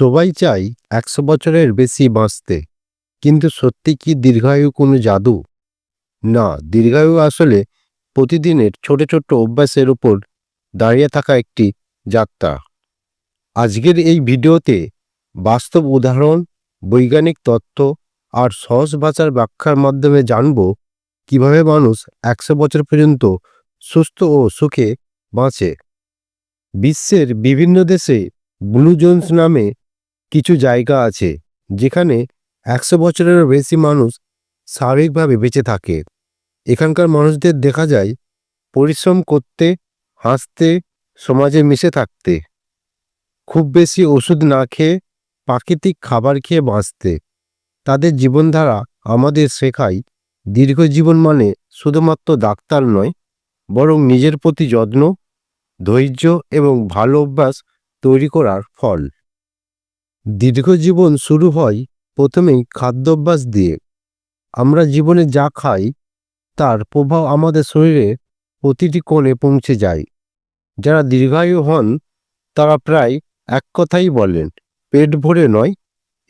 সবাই চাই একশো বছরের বেশি বাঁচতে। কিন্তু সত্যি কি দীর্ঘায়ু কোনো জাদু? না, দীর্ঘায়ু আসলে প্রতিদিনের ছোট ছোট অভ্যাসের উপর দাঁড়িয়ে থাকা একটি যাত্রা। আজকের এই ভিডিওতে বাস্তব উদাহরণ, বৈজ্ঞানিক তত্ত্ব আর সহজ ভাষার ব্যাখ্যার মাধ্যমে জানব কীভাবে মানুষ একশো বছর পর্যন্ত সুস্থ ও সুখে বাঁচে। বিশ্বের বিভিন্ন দেশে ব্লু জোনস নামে কিছু জায়গা আছে যেখানে একশো বছরেরও বেশি মানুষ স্বাভাবিকভাবে বেঁচে থাকে। এখানকার মানুষদের দেখা যায় পরিশ্রম করতে, হাসতে, সমাজে মিশে থাকতে। খুব বেশি ওষুধ না খেয়ে প্রাকৃতিক খাবার খেয়ে বাঁচতে। তাদের জীবনধারা আমাদের শেখায় দীর্ঘ জীবন মানে শুধুমাত্র ডাক্তার নয়, বরং নিজের প্রতি যত্ন, ধৈর্য এবং ভালো অভ্যাস তৈরি করার ফল। দীর্ঘ জীবন শুরু হয় প্রথমেই খাদ্যাভ্যাস দিয়ে। আমরা জীবনে যা খাই, তার প্রভাব আমাদের শরীরে প্রতিটি কোণে পৌঁছে যায়। যারা দীর্ঘায়ু হন, তারা প্রায় এক কথাই বলেন, পেট ভরে নয়,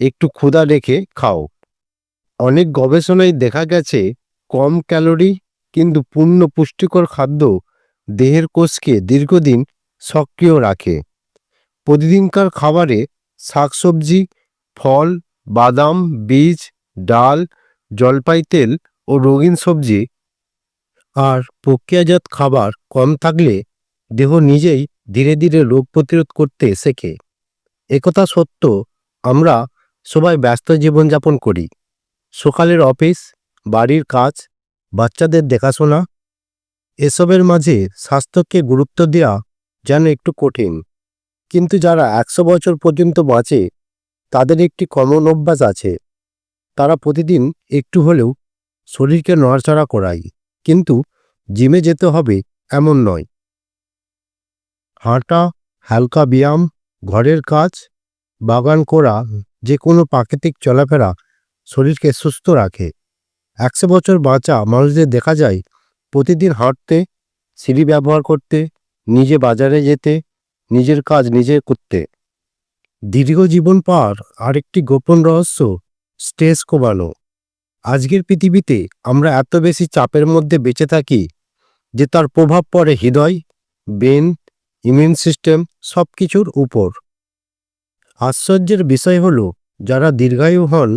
একটু ক্ষুধা রেখে খাও। অনেক গবেষণায় দেখা গেছে, কম ক্যালোরি কিন্তু পূর্ণ পুষ্টিকর খাদ্য দেহের কোষকে দীর্ঘদিন সক্রিয় রাখে। প্রতিদিনকার খাবারে শাকসবজি, ফল, বাদাম, বীজ, ডাল, জলপাই তেল ও রঙিন সবজি। আর প্রক্রিয়াজাত খাবার কম থাকলে দেহ নিজেই ধীরে ধীরে রোগ প্রতিরোধ করতে শেখে। একথা সত্য, আমরা সবাই ব্যস্ত জীবনযাপন করি। সকালের অফিস, বাড়ির কাজ, বাচ্চাদের দেখাশোনা, এসবের মাঝে স্বাস্থ্যকে গুরুত্ব দেওয়া যেন একটু কঠিন। কিন্তু যারা একশো বছর পর্যন্ত বাঁচে, তাদের একটি কমন অভ্যাস আছে। তারা প্রতিদিন একটু হলেও শরীরকে নড়াচড়া করায়, কিন্তু জিমে যেতে হবে এমন নয়। হাঁটা, হালকা ব্যায়াম, ঘরের কাজ, বাগান করা যে কোনো প্রাকৃতিক চলাফেরা শরীরকে সুস্থ রাখে। একশো বছর বাঁচা মানুষদের দেখা যায়, প্রতিদিন হাঁটতে, সিঁড়ি ব্যবহার করতে, নিজে বাজারে যেতে নিজের কাজ নিজে করতে। দীর্ঘ জীবন পার আরেকটি গোপন রহস্য স্ট্রেস কমানো আজকের পৃথিবীতে আমরা এত বেশি চাপের মধ্যে বেঁচে থাকি যে তার প্রভাব পড়ে হৃদয়, ব্রেন, ইমিউন সিস্টেম সব কিছুর উপর। আশ্চর্যের বিষয় হল, যারা দীর্ঘায়ু হন,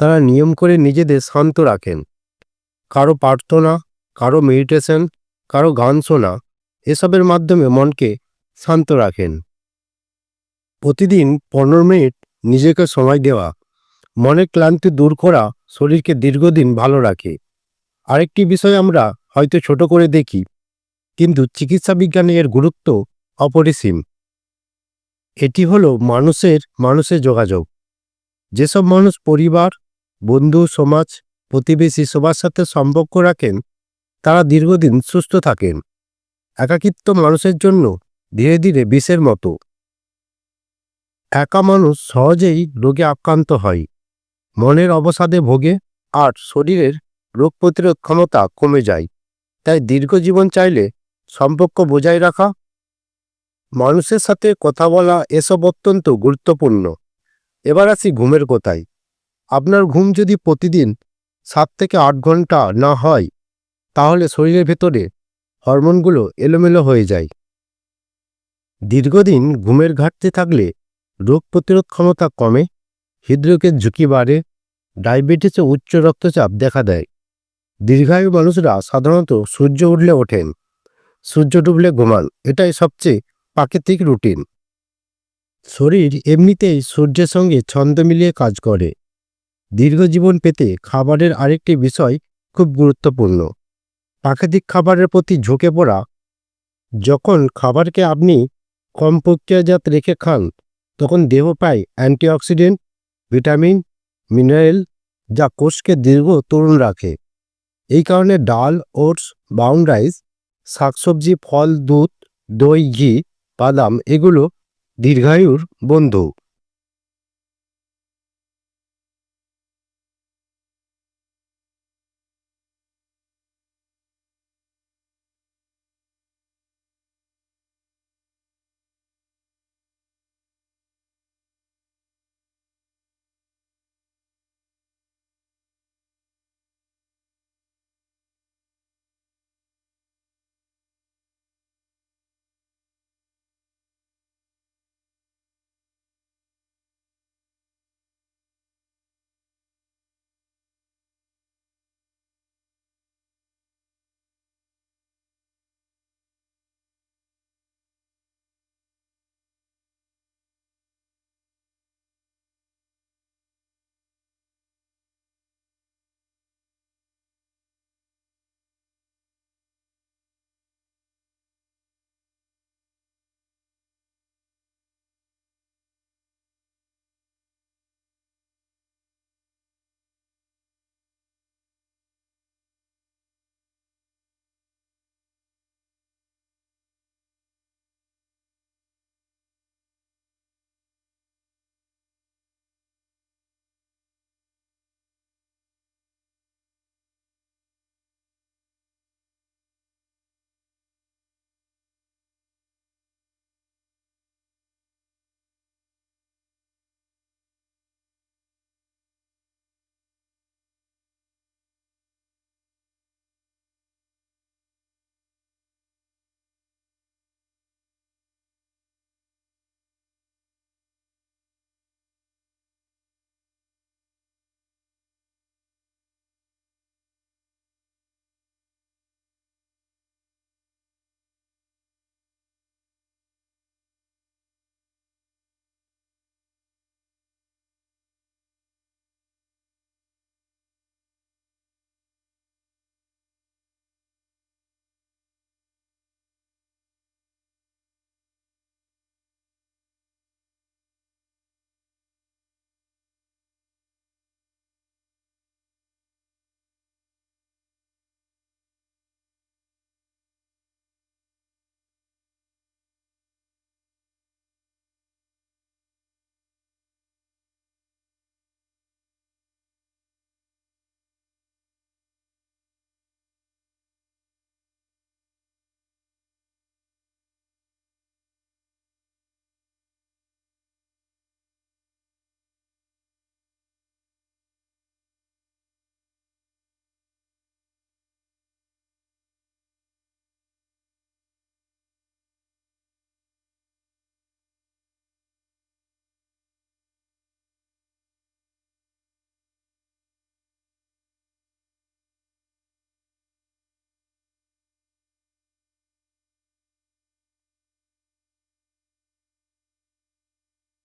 তারা নিয়ম করে নিজেদের শান্ত রাখেন। কারও প্রার্থনা, কারও মেডিটেশন কারও গান শোনা, এসবের মাধ্যমে মনকে শান্ত রাখেন। প্রতিদিন পনেরো মিনিট নিজেকে সময় দেওয়া, মনের ক্লান্তি দূর করা শরীরকে দীর্ঘদিন ভালো রাখে। আরেকটি বিষয় আমরা হয়তো ছোট করে দেখি, কিন্তু চিকিৎসা বিজ্ঞানে এর গুরুত্ব অপরিসীম। এটি হলো মানুষের মানুষের যোগাযোগ। যেসব মানুষ পরিবার, বন্ধু, সমাজ, প্রতিবেশী সবার সাথে সম্পর্ক রাখেন, তারা দীর্ঘদিন সুস্থ থাকেন। একাকিত্ব মানুষের জন্য ধীরে ধীরে বিষের মতো। একা মানুষ সহজেই রোগে আক্রান্ত হয়। মনের অবসাদে ভোগে আর শরীরের রোগ প্রতিরোধ ক্ষমতা কমে যায়। তাই দীর্ঘ জীবন চাইলে সম্পর্ক বজায় রাখা, মানুষের সাথে কথা বলা এসব অত্যন্ত গুরুত্বপূর্ণ। এবার আসি ঘুমের কোথায়। আপনার ঘুম যদি প্রতিদিন সাত থেকে আট ঘণ্টা না হয়, তাহলে শরীরের ভেতরে হরমোনগুলো এলোমেলো হয়ে যায়। দীর্ঘদিন ঘুমের ঘাটতি থাকলে রোগ প্রতিরোধ ক্ষমতা কমে, হৃদরোগের ঝুঁকি বাড়ে, ডায়াবেটিস ও উচ্চ রক্তচাপ দেখা দেয়। দীর্ঘায়ু মানুষরা সাধারণত সূর্য উঠলে ওঠেন, সূর্য ডুবলে ঘুমান, এটাই সবচেয়ে প্রাকৃতিক রুটিন। শরীর এমনিতেই সূর্যের সঙ্গে ছন্দ মিলিয়ে কাজ করে। দীর্ঘ জীবন পেতে খাবারের আরেকটি বিষয় খুব গুরুত্বপূর্ণ। প্রাকৃতিক খাবারের প্রতি ঝুঁকে পড়া। যখন খাবারকে আপনি কম প্রক্রিয়াজাত রেখে খান, তখন দেহ পায় অ্যান্টিঅক্সিডেন্ট, ভিটামিন, মিনারেল, যা কোষকে দীর্ঘ তরুণ রাখে। এই কারণে ডাল, ওটস, ব্রাউন রাইস, শাকসবজি, ফল, দুধ, দই, ঘি, বাদাম এগুলো দীর্ঘায়ুর বন্ধু।